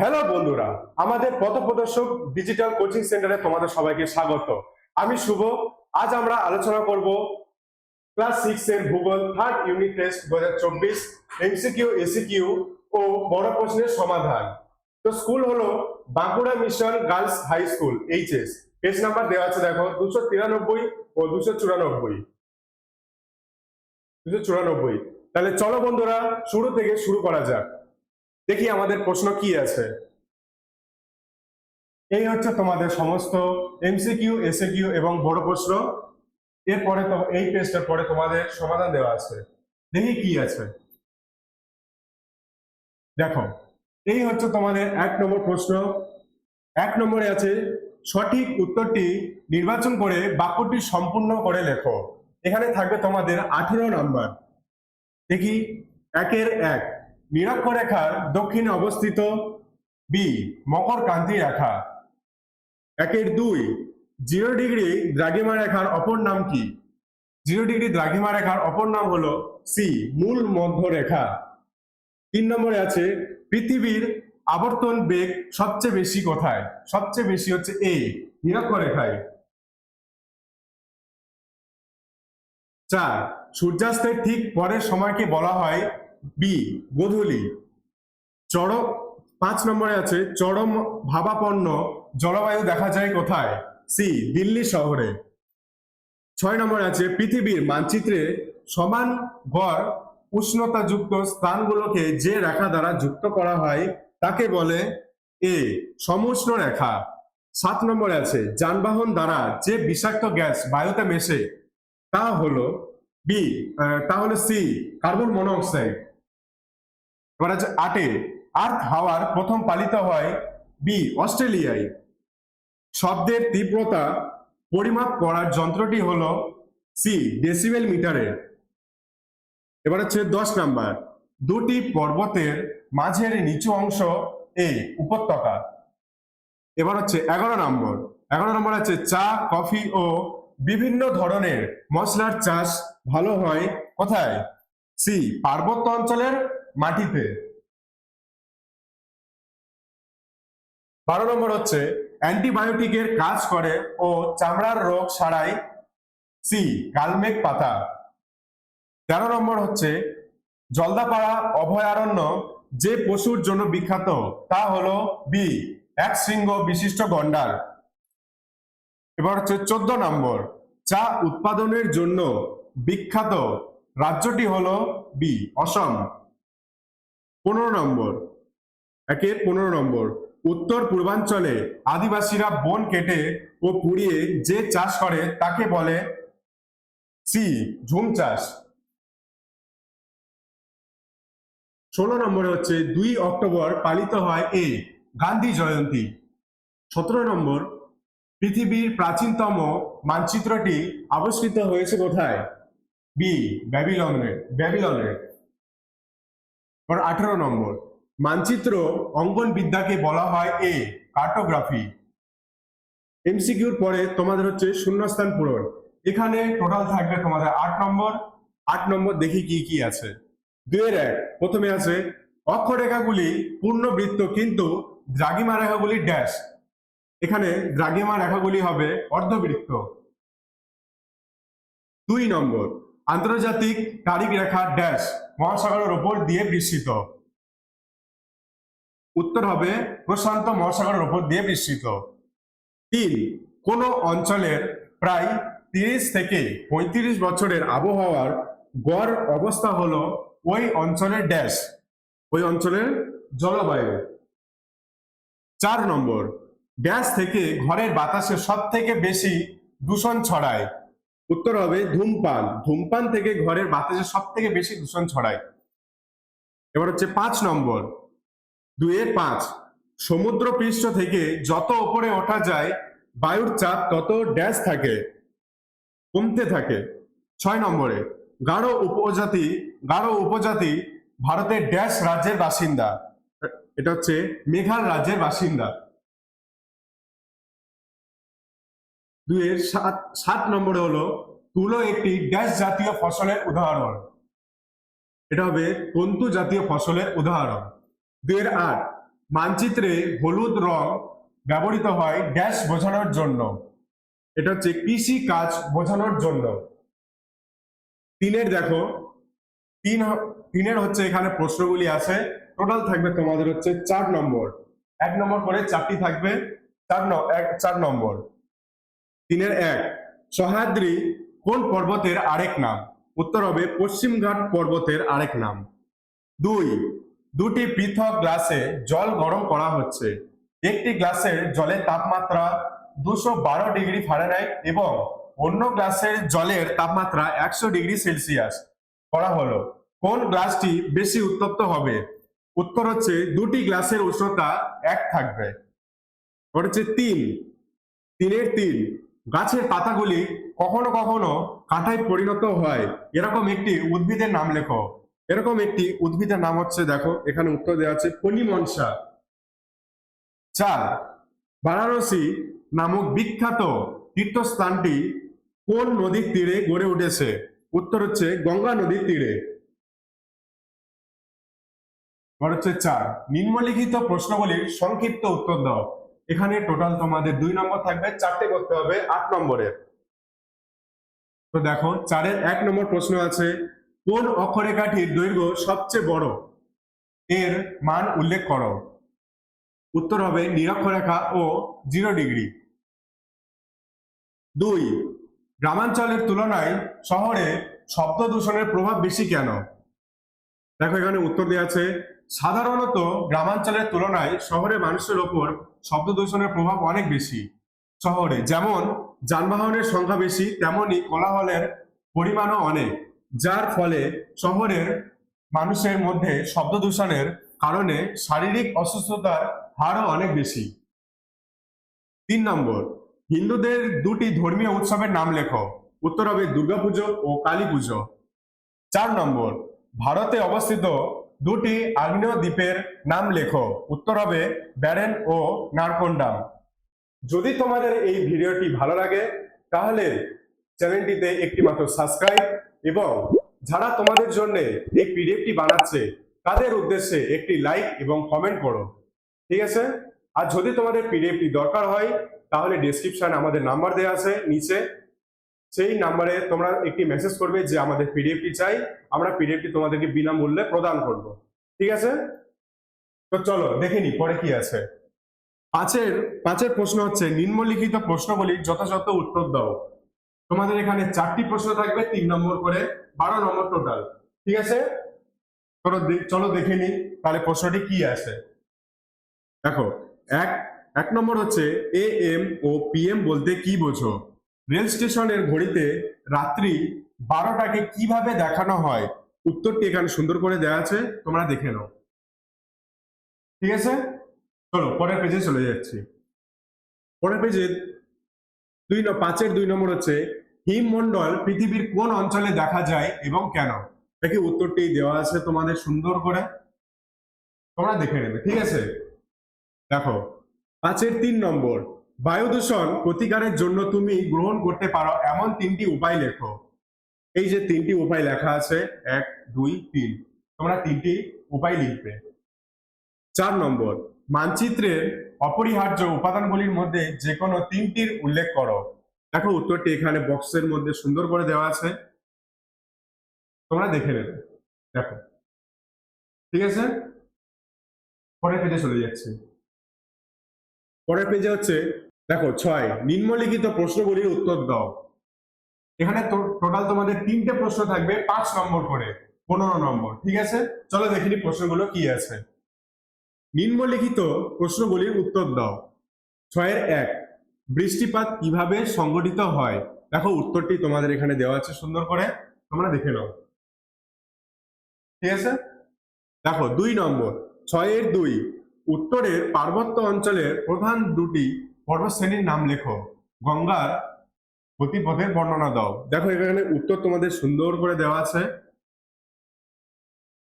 Hello বন্ধুরা। আমাদের পথপ্রদর্শক ডিজিটাল কোচিং সেন্টারে তোমাদের সবাইকে স্বাগত। আমি শুভ। আজ আমরা আলোচনা করব ক্লাস সিক্স এর ভূগোল থার্ড ইউনিট টেস্ট দু হাজার চব্বিশ এমসিকিউ এসিকিউ ও বড় প্রশ্নের সমাধান। তো স্কুল হলো Bankura mission girls high school HS page number দেওয়া আছে, দেখো, দুশো তিরানব্বই ও দুশো চুরানব্বই। দুশো চুরানব্বই। তাহলে চলো বন্ধুরা, শুরু থেকে শুরু করা যাক। দেখি আমাদের প্রশ্ন কি আছে? এই হচ্ছে তোমাদের সমস্ত এমসিকিউ এসএকিউ এবং বড় প্রশ্ন। এরপরে তো এই টেস্টের পরে তোমাদের সমাধান দেওয়া আছে। দেখি কি আছে। দেখো, এই হচ্ছে তোমাদের এক নম্বর প্রশ্ন। এক নম্বরে আছে, সঠিক উত্তরটি নির্বাচন করে বাক্যটি সম্পূর্ণ করে লেখো। এখানে থাকবে তোমাদের আঠেরো নাম্বার। দেখি, একের এক। নিরক্ষরেখার দক্ষিণে অবস্থিত বি মকর ক্রান্তি রেখা। একের দুই জিরো ডিগ্রি দ্রাঘিমা রেখার অপর নাম কি? জিরো ডিগ্রি দ্রাঘিমা রেখার অপর নাম হলো সি মূল মধ্য রেখা তিন নম্বরে আছে, পৃথিবীর আবর্তন বেগ সবচেয়ে বেশি কোথায়? সবচেয়ে বেশি হচ্ছে এ নিরক্ষরেখায়। চার, সূর্যাস্তের ঠিক পরের সময়কে বলা হয় বি, গোধূলি। চরম, পাঁচ নম্বরে আছে, চরম ভাবাপন্ন জলবায়ু দেখা যায় কোথায়? সি, দিল্লি শহরে। ছয় নম্বরে আছে, পৃথিবীর মানচিত্রে সমান গড় উষ্ণতাযুক্ত স্থানগুলোকে যে রেখা দ্বারা যুক্ত করা হয়, তাকে বলে এ, সমুষ্ণ রেখা। সাত নম্বরে আছে, যানবাহন দ্বারা যে বিষাক্ত গ্যাস বায়ুতে মেশে, তা হলো বি তা হলো সি, কার্বন মনোঅক্সাইড এবার আছে আটে। আর্থ হাওয়ার প্রথম পালিত হয় বি, অস্ট্রেলিয়ায়। শব্দের তীব্রতা পরিমাপ করার যন্ত্রটি হলো সি, ডেসিবেল মিটারে। এবার হচ্ছে দশ নাম্বার। দুটি পর্বতের মাঝের নিচু অংশ এ, উপত্যকা। এবার হচ্ছে এগারো নম্বর। এগারো নম্বর আছে চা, কফি ও বিভিন্ন ধরনের মশলার চাষ ভালো হয় কোথায়? সি, পার্বত্য অঞ্চলের মাটিতে। বারো নম্বর হচ্ছে অ্যান্টিবায়োটিকের কাজ করে ও চামড়ার রোগ সারায় সি কালমেঘ পাতা। তেরো নম্বর হচ্ছে, জলদাপাড়া অভয়ারণ্য যে পশুর জন্য বিখ্যাত, তা হলো বি, এক শৃঙ্গ বিশিষ্ট গন্ডার। এবার হচ্ছে চোদ্দ নম্বর, চা উৎপাদনের জন্য বিখ্যাত রাজ্যটি হলো বি, অসম। পনেরো নম্বর। একের পনেরো নম্বর। উত্তর পূর্বাঞ্চলে আদিবাসীরা বন কেটে ও পুড়িয়ে যে চাষ করে তাকে বলে সি, ঝুম চাষ। ষোলো নম্বরে হচ্ছে, দুই অক্টোবর পালিত হয় এ, গান্ধী জয়ন্তী। সতেরো নম্বর, পৃথিবীর প্রাচীনতম মানচিত্রটি আবিষ্কৃত হয়েছে কোথায়? বি, ব্যাবিলনের ব্যাবিলনের। আঠারো নম্বর। মানচিত্র অঙ্কন বিদ্যাকে বলা হয় এ কার্টোগ্রাফি এমসিকিউর পরে তোমাদের হচ্ছে শূন্যস্থান পূরণ। এখানে টোটাল থাকবে তোমাদের আট নম্বর। আট নম্বর দেখি কি কি আছে। দুয়ের এক, প্রথমে আছে, অক্ষরেখাগুলি পূর্ণবৃত্ত কিন্তু দ্রাগিমা রেখাগুলি ড্যাশ এখানে দ্রাগিমা রেখাগুলি হবে অর্ধবৃত্ত। দুই নম্বর আন্তর্জাতিক তারিখ রেখা ড্যাশ মহাসাগরের ওপর দিয়ে বিস্তৃত। উত্তর হবে প্রশান্ত মহাসাগরের উপর দিয়ে বিস্তৃত। তিন, কোন অঞ্চলের প্রায় তিরিশ থেকে পঁয়ত্রিশ বছরের আবহাওয়ার গড় অবস্থা হলো ওই অঞ্চলের ড্যাশ ওই অঞ্চলের জলবায়ু। চার নম্বর ড্যাশ থেকে ঘরের বাতাসে সব থেকে বেশি দূষণ ছড়ায়। উত্তর হবে ধূমপান। ধূমপান থেকে ঘরের বাতাসে সব থেকে বেশি দূষণ ছড়ায়। এবার হচ্ছে পাঁচ নম্বর। দুয়ের পাঁচ। সমুদ্র পৃষ্ঠ থেকে যত উপরে ওঠা যায়, বায়ুর চাপ তত ড্যাশ থাকে, কমতে থাকে। ছয় নম্বরে, গাঢ় উপজাতি গাঢ় উপজাতি ভারতের ড্যাশ রাজ্যের বাসিন্দা। এটা হচ্ছে মেঘাল রাজ্যের বাসিন্দা। দুয়ের সাত সাত নম্বরে হলো তুলো একটি ড্যাশ জাতীয় ফসলের উদাহরণ। এটা হবে তন্তু জাতীয় ফসলের উদাহরণ। দুয়ের আট, মানচিত্রে হলুদ রং ব্যবহৃত হয় ড্যাশ বোঝানোর জন্য। এটা হচ্ছে কৃষি কাজ বোঝানোর জন্য। তিনের দেখো, তিন তিনের হচ্ছে এখানে প্রশ্নগুলি আছে। টোটাল থাকবে তোমাদের হচ্ছে চার নম্বর। এক নম্বর করে চারটি থাকবে, চার চার নম্বর। তিনের এক। সহাদ্রি কোন পর্বতের আরেক নাম? উত্তর হবে পশ্চিমঘাট পর্বতের আরেক নাম। দুই। দুটি পৃথক গ্লাসে জল গরম করা হচ্ছে। একটি গ্লাসের জলের তাপমাত্রা দুশো বারো ডিগ্রি ফারেনহাইট এবং অন্য গ্লাসের জলের তাপমাত্রা একশো ডিগ্রি সেলসিয়াস করা হলো। কোন গ্লাসটি বেশি উত্তপ্ত হবে? উত্তর হচ্ছে দুটি গ্লাসের উষ্ণতা এক থাকবে। হচ্ছে তিন। তিনের তিন। গাছের পাতাগুলি কখনো কখনো কাঁটায় পরিণত হয়। এরকম একটি উদ্ভিদের নাম লেখো। এরকম একটি উদ্ভিদের নাম হচ্ছে, দেখো, এখানে উত্তর দেওয়া আছে পনিমনসা চার, বারাণসী নামক বিখ্যাত তীর্থস্থানটি কোন নদীর তীরে গড়ে উঠেছে? উত্তর হচ্ছে, গঙ্গা নদীর তীরে। হচ্ছে চার, নিম্নলিখিত প্রশ্নগুলির সংক্ষিপ্ত উত্তর দাও। এখানে টোটাল তোমাদের দুই নম্বর থাকবে, চারটে করতে হবে আট নম্বরের তো দেখো, চারের এক নম্বর প্রশ্ন আছে, কোন অক্ষরেখাটির দৈর্ঘ্য সবচেয়ে বড়? এর মান উল্লেখ করো। উত্তর হবে নিরক্ষরেখা ও জিরো ডিগ্রি দুই, গ্রামাঞ্চলের তুলনায় শহরে শব্দ দূষণের প্রভাব বেশি কেন? দেখো এখানে উত্তর দেওয়া আছে সাধারণত গ্রামাঞ্চলের তুলনায় শহরে মানুষের ওপর শব্দ দূষণের প্রভাব অনেক বেশি। শহরে যেমন যানবাহনের সংখ্যা বেশি, তেমনি কোলাহলের পরিমাণও অনেক, যার ফলে শহরের মানুষের মধ্যে শব্দ দূষণের কারণে শারীরিক অসুস্থতার হারও অনেক বেশি। তিন নম্বর, হিন্দুদের দুটি ধর্মীয় উৎসবের নাম লেখো। উত্তর হবে দুর্গাপুজো ও কালী পুজো চার নম্বর, ভারতে অবস্থিত দুটি আগ্নেয় দ্বীপের নাম লেখো। উত্তর হবে ব্যারেন ও নারকন্ডাম যদি তোমাদের এই ভিডিওটি ভালো লাগে, তাহলে চ্যানেলটিতে একটি মাত্র সাবস্ক্রাইব এবং যারা তোমাদের জন্য এই পিডিএফটি বানাচ্ছে, তাদের উদ্দেশ্যে একটি লাইক এবং কমেন্ট করো। ঠিক আছে? আর যদি তোমাদের পিডিএফটি দরকার হয়, তাহলে ডেসক্রিপশন আমাদের নাম্বার দেওয়া আছে, নিচে সেই নাম্বারে তোমরা একটি মেসেজ করবে যে আমাদের পিডিএফটি চাই, আমরা পিডিএফটি তোমাদেরকে বিনামূল্যে প্রদান করব। ঠিক আছে? তো চলো, দেখে নি, পরে কি আছে? পাঁচের পাঁচের প্রশ্ন হচ্ছে, নিম্নলিখিত প্রশ্নগুলি যথাযথ উত্তর দাও। তোমাদের এখানে চারটি প্রশ্ন থাকবে, তিন নম্বর করে বারো নম্বর টোটাল ঠিক আছে? চলো চলো দেখে নি, তাহলে প্রশ্নটি কি আছে? দেখো, এক এক নম্বর হচ্ছে এ এম ও পি এম বলতে কি বোঝো? রেল স্টেশনের ঘড়িতে রাত্রি বারোটাকে কীভাবে দেখানো হয়? উত্তরটি এখানে সুন্দর করে দেওয়া আছে, তোমরা দেখে নাও। ঠিক আছে? চলো, পরের পেজে চলে যাচ্ছি। পরের পেজে দুই পাঁচের দুই নম্বর হচ্ছে, হিমমণ্ডল পৃথিবীর কোন অঞ্চলে দেখা যায় এবং কেন? দেখি উত্তরটি দেওয়া আছে তোমাদের সুন্দর করে। তোমরা দেখে নেবে, ঠিক আছে? দেখো, পাঁচের তিন নম্বর। বায়ু দূষণ প্রতিকারের জন্য তুমি গ্রহণ করতে পারো এমন তিনটি উপায় লেখো। এই যে তিনটি উপায় লেখা আছে, এক, দুই, তিন। তোমরা তিনটি উপায় লিখবে। চার নম্বর, মানচিত্রের অপরিহার্য উপাদানগুলির মধ্যে যে কোনো তিনটির উল্লেখ করো। দেখো, উত্তরটি এখানে বক্সের মধ্যে সুন্দর করে দেওয়া আছে। তোমরা দেখে নেবে। দেখো। ঠিক আছে? পরের পেজে চলে যাচ্ছে। পরের পেজে হচ্ছে দেখো, ছয়, নিম্নলিখিত প্রশ্নগুলির উত্তর দাও। এখানে টোটাল তোমাদের তিনটে প্রশ্ন থাকবে, পাঁচ নম্বর করে, পনেরো নম্বর, ঠিক আছে? চলো দেখিনি প্রশ্নগুলো কি আছে। নিম্নলিখিত প্রশ্নগুলির উত্তর দাও। ছয়ের এক, বৃষ্টিপাত কীভাবে সংগঠিত হয়? দেখো, উত্তরটি তোমাদের এখানে দেওয়া আছে সুন্দর করে, তোমরা দেখে নাও। ঠিক আছে? দেখো, দুই নম্বর, ছয়ের দুই, উত্তরের পার্বত্য অঞ্চলের প্রধান দুটি পর্বতশ্রেণীর নাম লেখো। গঙ্গার গতিপথের বর্ণনা দাও। দেখো, এখানে উত্তর তোমাদের সুন্দর করে দেওয়া আছে।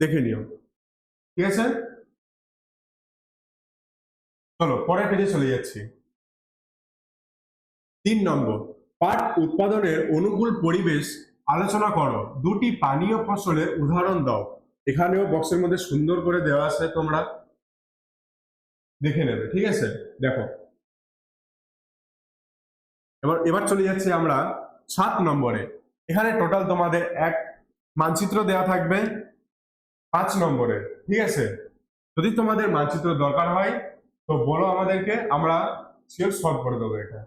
দেখে নিও। ঠিক আছে? চলো, পরের পেজে চলে যাচ্ছি। তিন নম্বর, পাট উৎপাদনের অনুকূল পরিবেশ আলোচনা করো। দুটি পানীয় ফসলের উদাহরণ দাও। এখানেও বক্সের মধ্যে সুন্দর করে দেওয়া আছে তোমরা। দেখে নেবে, ঠিক আছে? দেখো এবার এবার চলে যাচ্ছি আমরা সাত নম্বরে। এখানে টোটাল তোমাদের এক মানচিত্র দেয়া থাকবে পাঁচ নম্বরে, ঠিক আছে? যদি তোমাদের মানচিত্র দরকার হয়, তো বলো আমাদেরকে, আমরা সেও সলভ করে দেবো এটা।